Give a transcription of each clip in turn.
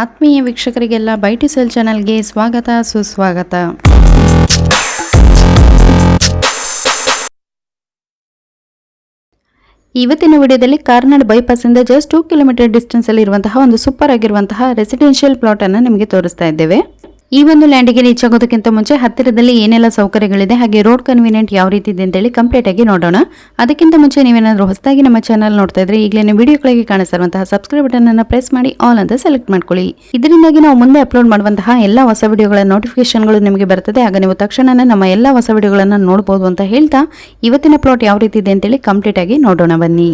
ಆತ್ಮೀಯ ವೀಕ್ಷಕರಿಗೆಲ್ಲ ಬೈಟಿ ಸೆಲ್ ಚಾನಲ್ಗೆ ಸ್ವಾಗತ, ಸುಸ್ವಾಗತ. ಇವತ್ತಿನ ವಿಡಿಯೋದಲ್ಲಿ ಕಾರ್ನಾಡ್ ಬೈಪಾಸಿಂದ ಜಸ್ಟ್ ಟೂ ಕಿಲೋಮೀಟರ್ ಡಿಸ್ಟೆನ್ಸಲ್ಲಿ ಇರುವಂತಹ ಒಂದು ಸೂಪರ್ ಆಗಿರುವಂತಹ ರೆಸಿಡೆನ್ಷಿಯಲ್ ಪ್ಲಾಟ್ ಅನ್ನು ನಿಮಗೆ ತೋರಿಸ್ತಾ ಇದ್ದೇವೆ. ಈ ಒಂದು ಲ್ಯಾಂಡಿಗೆ ರೀಚ್ ಆಗೋದಕ್ಕಿಂತ ಮುಂಚೆ ಹತ್ತಿರದಲ್ಲಿ ಏನೆಲ್ಲ ಸೌಕರ್ಯಗಳಿದೆ? ಹಾಗೆ ರೋಡ್ ಕನ್ವೀನಿಯಂಟ್ ಯಾವ ರೀತಿ ಇದೆ ಅಂತೇಳಿ ಕಂಪ್ಲೀಟ್ ಆಗಿ ನೋಡೋಣ. ಅದಕ್ಕಿಂತ ಮುಂಚೆ ನೀವೇನಾದರೂ ಹೊಸದಾಗಿ ನಮ್ಮ ಚಾನಲ್ ನೋಡ್ತಾ ಇದ್ರೆ ಈಗಲೇ ವಿಡಿಯೋಗಳಿಗೆ ಕಾಣಿಸಿರುವಂತಹ ಸಬ್ಸ್ಕ್ರೈಬ್ ಬಟನ್ ಅನ್ನು ಪ್ರೆಸ್ ಮಾಡಿ ಆಲ್ ಅಂತ ಸೆಲೆಕ್ಟ್ ಮಾಡ್ಕೊಳ್ಳಿ. ಇದರಿಂದಾಗಿ ನಾವು ಮುಂದೆ ಅಪ್ಲೋಡ್ ಮಾಡುವಂತಹ ಎಲ್ಲ ಹೊಸ ವಿಡಿಯೋಗಳ ನೋಟಿಫಿಕೇಶನ್ಗಳು ನಿಮಗೆ ಬರ್ತದೆ. ಆಗ ನೀವು ತಕ್ಷಣ ನಮ್ಮ ಎಲ್ಲ ಹೊಸ ವಿಡಿಯೋಗಳನ್ನು ನೋಡಬಹುದು ಅಂತ ಹೇಳ್ತಾ ಇವತ್ತಿನ ಪ್ಲಾಟ್ ಯಾವ ರೀತಿ ಇದೆ ಅಂತೇಳಿ ಕಂಪ್ಲೀಟ್ ಆಗಿ ನೋಡೋಣ ಬನ್ನಿ.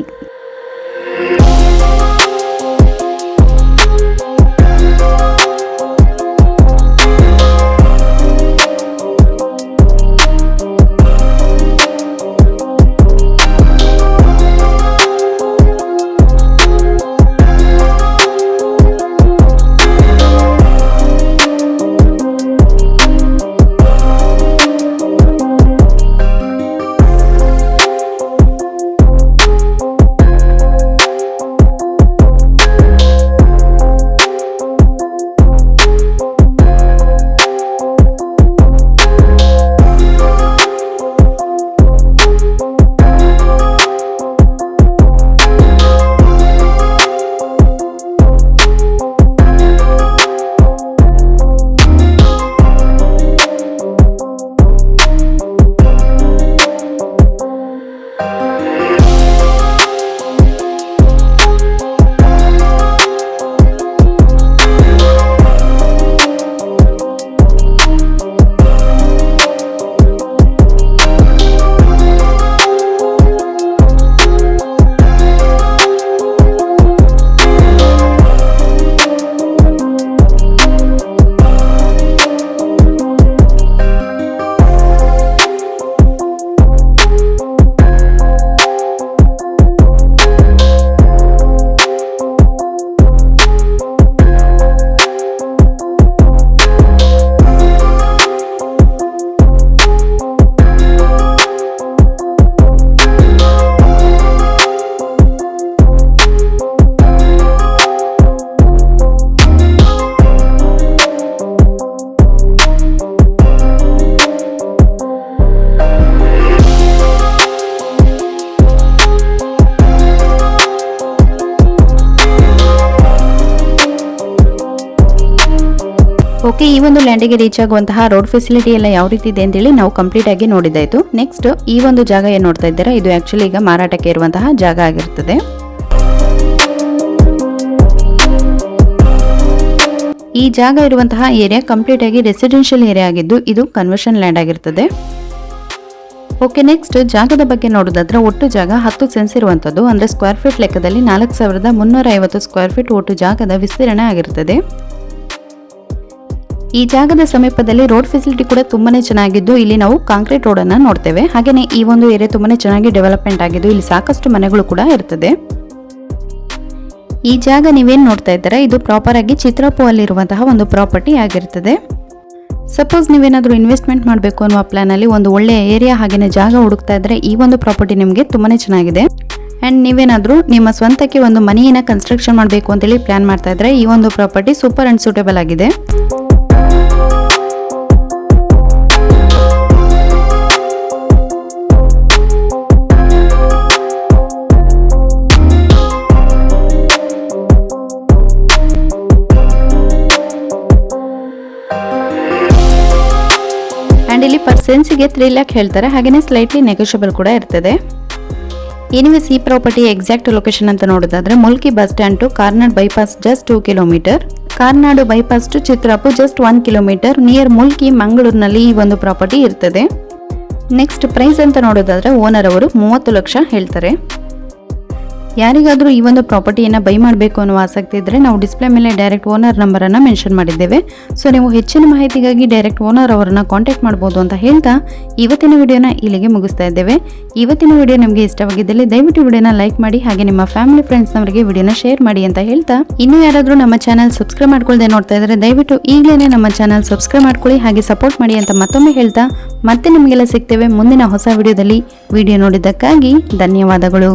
ಓಕೆ, ಈ ಒಂದು ಲ್ಯಾಂಡಿಗೆ ರೀಚ್ ಆಗುವಂತಹ ರೋಡ್ ಫೆಸಿಲಿಟಿ ಎಲ್ಲ ಯಾವ ರೀತಿ ಇದೆ ಅಂತೇಳಿ ನಾವು ಕಂಪ್ಲೀಟ್ ಆಗಿ ನೋಡಿದಾಯ್ತು ನೆಕ್ಸ್ಟ್ ಈ ಒಂದು ಜಾಗ ಏನು ನೋಡ್ತಾ ಇದ್ದೀರಾ? ಇದು ಆಕ್ಚುಲಿ ಈಗ ಮಾರಾಟಕ್ಕೆ ಇರುವಂತಹ ಜಾಗ ಆಗಿರ್ತದೆ. ಈ ಜಾಗ ಇರುವಂತಹ ಏರಿಯಾ ಕಂಪ್ಲೀಟ್ ಆಗಿ ರೆಸಿಡೆನ್ಷಿಯಲ್ ಏರಿಯಾ ಆಗಿದ್ದು ಇದು ಕನ್ವರ್ಷನ್ ಲ್ಯಾಂಡ್ ಆಗಿರ್ತದೆ. ಓಕೆ ನೆಕ್ಸ್ಟ್ ಜಾಗದ ಬಗ್ಗೆ ನೋಡೋದಾದ್ರೆ ಒಟ್ಟು ಜಾಗ ಹತ್ತು ಸೆನ್ಸ್ ಇರುವಂಥದ್ದು. ಅಂದ್ರೆ ಸ್ಕ್ವೇರ್ ಫೀಟ್ ಲೆಕ್ಕದಲ್ಲಿ ನಾಲ್ಕು ಸಾವಿರದ ಮುನ್ನೂರ ಐವತ್ತು ಸ್ಕ್ವೇರ್ ಫೀಟ್ ಒಟ್ಟು ಜಾಗದ ವಿಸ್ತೀರ್ಣ ಆಗಿರ್ತದೆ. ಈ ಜಾಗದ ಸಮೀಪದಲ್ಲಿ ರೋಡ್ ಫೆಸಿಲಿಟಿ ಕೂಡ ತುಂಬಾನೇ ಚೆನ್ನಾಗಿದ್ದು, ಇಲ್ಲಿ ನಾವು ಕಾಂಕ್ರೀಟ್ ರೋಡ್ ಅನ್ನ ನೋಡ್ತೇವೆ. ಹಾಗೇನೆ ಈ ಒಂದು ಏರಿಯಾ ತುಂಬಾನೇ ಚೆನ್ನಾಗಿ ಡೆವಲಪ್ಮೆಂಟ್ ಆಗಿದ್ದು, ಇಲ್ಲಿ ಸಾಕಷ್ಟು ಮನೆಗಳು ಕೂಡ ಇರ್ತದೆ. ಈ ಜಾಗ ನೀವೇನು ನೋಡ್ತಾ ಇದ್ದೀರಾ? ಇದು ಪ್ರಾಪರ್ ಆಗಿ ಚಿತ್ರಪು ಅಲ್ಲಿರುವಂತಹ ಒಂದು ಪ್ರಾಪರ್ಟಿ ಆಗಿರ್ತದೆ. ಸಪೋಸ್ ನೀವೇನಾದರೂ ಇನ್ವೆಸ್ಟ್ಮೆಂಟ್ ಮಾಡಬೇಕು ಅನ್ನುವ ಪ್ಲಾನ್ ಅಲ್ಲಿ ಒಂದು ಒಳ್ಳೆಯ ಏರಿಯಾ ಹಾಗೆಯೇ ಜಾಗ ಹುಡುಕ್ತಾ ಇದ್ದರೆ ಈ ಒಂದು ಪ್ರಾಪರ್ಟಿ ನಿಮಗೆ ತುಂಬಾನೇ ಚೆನ್ನಾಗಿದೆ. ಅಂಡ್ ನೀವೇನಾದರೂ ನಿಮ್ಮ ಸ್ವಂತಕ್ಕೆ ಒಂದು ಮನೆಯನ್ನು ಕನ್ಸ್ಟ್ರಕ್ಷನ್ ಮಾಡಬೇಕು ಅಂತೇಳಿ ಪ್ಲಾನ್ ಮಾಡ್ತಾ ಇದ್ದರೆ ಈ ಒಂದು ಪ್ರಾಪರ್ಟಿ ಸೂಪರ್ ಅಂಡ್ ಸೂಟೇಬಲ್ ಆಗಿದೆ. ಪರ್ಸೆನ್ಸಿಗೆ ತ್ರೀ ಲ್ಯಾಕ್ ಹೇಳ್ತಾರೆ. ಹಾಗೆಯೇ ಸ್ಲೈಟ್ಲಿ ನೆಗೋಷಿಯಬಲ್ ಕೂಡ ಇರ್ತದೆ. ಎನಿವೇಸ್ ಈ ಪ್ರಾಪರ್ಟಿ ಎಕ್ಸಾಕ್ಟ್ ಲೊಕೇಶನ್ ಅಂತ ನೋಡೋದಾದ್ರೆ Mulki bus stand to Karnad bypass just two kilometre Karnad bypass to Chitrapu just one kilometre near Mulki, ಮಂಗಳೂರಿನಲ್ಲಿ ಈ ಒಂದು ಪ್ರಾಪರ್ಟಿ ಇರ್ತದೆ. ನೆಕ್ಸ್ಟ್ ಪ್ರೈಸ್ ಅಂತ ನೋಡೋದಾದ್ರೆ ಓನರ್ ಅವರು ಮೂವತ್ತು ಲಕ್ಷ ಹೇಳ್ತಾರೆ. ಯಾರಿಗಾದರೂ ಈ ಒಂದು ಪ್ರಾಪರ್ಟಿಯನ್ನು ಬೈ ಮಾಡಬೇಕು ಅನ್ನೋ ಆಸಕ್ತಿ ಇದ್ದರೆ ನಾವು ಡಿಸ್ಪ್ಲೇ ಮೇಲೆ ಡೈರೆಕ್ಟ್ ಓನರ್ ನಂಬರನ್ನು ಮೆನ್ಷನ್ ಮಾಡಿದ್ದೇವೆ. ಸೊ ನೀವು ಹೆಚ್ಚಿನ ಮಾಹಿತಿಗಾಗಿ ಡೈರೆಕ್ಟ್ ಓನರ್ ಅವರನ್ನು ಕಾಂಟ್ಯಾಕ್ಟ್ ಮಾಡ್ಬೋದು ಅಂತ ಹೇಳ್ತಾ ಇವತ್ತಿನ ವಿಡಿಯೋನ ಇಲ್ಲಿಗೆ ಮುಗಿಸ್ತಾ ಇದ್ದೇವೆ. ಇವತ್ತಿನ ವಿಡಿಯೋ ನಿಮಗೆ ಇಷ್ಟವಾಗಿದ್ದಲ್ಲಿ ದಯವಿಟ್ಟು ವಿಡಿಯೋನ ಲೈಕ್ ಮಾಡಿ ಹಾಗೆ ನಿಮ್ಮ ಫ್ಯಾಮಿಲಿ ಫ್ರೆಂಡ್ಸ್ನವರಿಗೆ ವಿಡಿಯೋನ ಶೇರ್ ಮಾಡಿ ಅಂತ ಹೇಳ್ತಾ ಇನ್ನೂ ಯಾರಾದರೂ ನಮ್ಮ ಚಾನಲ್ ಸಬ್ಸ್ಕ್ರೈಬ್ ಮಾಡ್ಕೊಳ್ಳದೆ ನೋಡ್ತಾ ಇದ್ದಾರೆ ದಯವಿಟ್ಟು ಈಗಲೇ ನಮ್ಮ ಚಾನಲ್ ಸಬ್ಸ್ಕ್ರೈಬ್ ಮಾಡ್ಕೊಳ್ಳಿ ಹಾಗೆ ಸಪೋರ್ಟ್ ಮಾಡಿ ಅಂತ ಮತ್ತೊಮ್ಮೆ ಹೇಳ್ತಾ ಮತ್ತೆ ನಿಮಗೆಲ್ಲ ಸಿಗ್ತೇವೆ ಮುಂದಿನ ಹೊಸ ವಿಡಿಯೋದಲ್ಲಿ. ವಿಡಿಯೋ ನೋಡಿದ್ದಕ್ಕಾಗಿ ಧನ್ಯವಾದಗಳು.